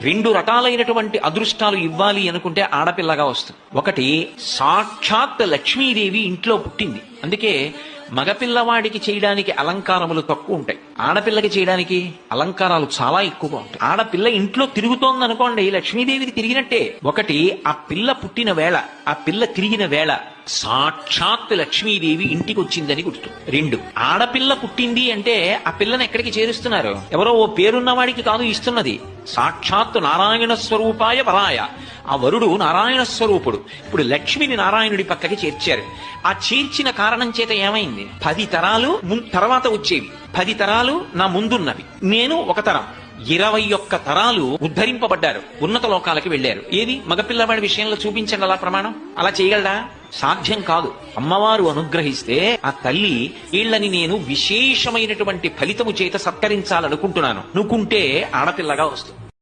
రెండు రకాలైనటువంటి అదృష్టాలు ఇవ్వాలి అనుకుంటే ఆడపిల్లగా వస్తుంది. ఒకటి సాక్షాత్ లక్ష్మీదేవి ఇంట్లో పుట్టింది. అందుకే మగపిల్లవాడికి చేయడానికి అలంకారములు తక్కువ ఉంటాయి. ఆడపిల్లకి చేయడానికి అలంకారాలు చాలా ఎక్కువగా ఉంటాయి. ఆడపిల్ల ఇంట్లో తిరుగుతోంది అనుకోండి లక్ష్మీదేవికి తిరిగినట్టే. ఒకటి ఆ పిల్ల పుట్టిన వేళ ఆ పిల్ల తిరిగిన వేళ సాక్షాత్ లక్ష్మీదేవి ఇంటికి వచ్చిందని గుర్తు. రెండు ఆడపిల్ల పుట్టింది అంటే ఆ పిల్లని ఎక్కడికి చేరుస్తున్నారు? ఎవరో ఓ పేరున్న వాడికి కాదు ఇస్తున్నది. సాక్షాత్తు నారాయణ స్వరూపాయ బలాయ ఆ వరుడు నారాయణ స్వరూపుడు. ఇప్పుడు లక్ష్మిని నారాయణుడి పక్కకి చేర్చారు. ఆ చేర్చిన కారణం చేత ఏమైంది? పది తరాలు ముం- తర్వాత వచ్చేవి. పది తరాలు నా ముందున్నవి. నేను ఒక తరం. ఇరవై ఒక్క తరాలు ఉద్ధరింపబడ్డారు. ఉన్నత లోకాలకి వెళ్ళారు ఏది? మగపిల్లవాడి విషయంలో చూపించండి అలా ప్రమాణం. అలా చేయగలడా? సాధ్యం కాదు. అమ్మవారు అనుగ్రహిస్తే ఆ తల్లి వీళ్ళని నేను విశేషమైనటువంటి ఫలితము చేత సత్కరించాలనుకుంటున్నాను. నువ్వుకుంటే ఆడపిల్లగా వస్తుంది.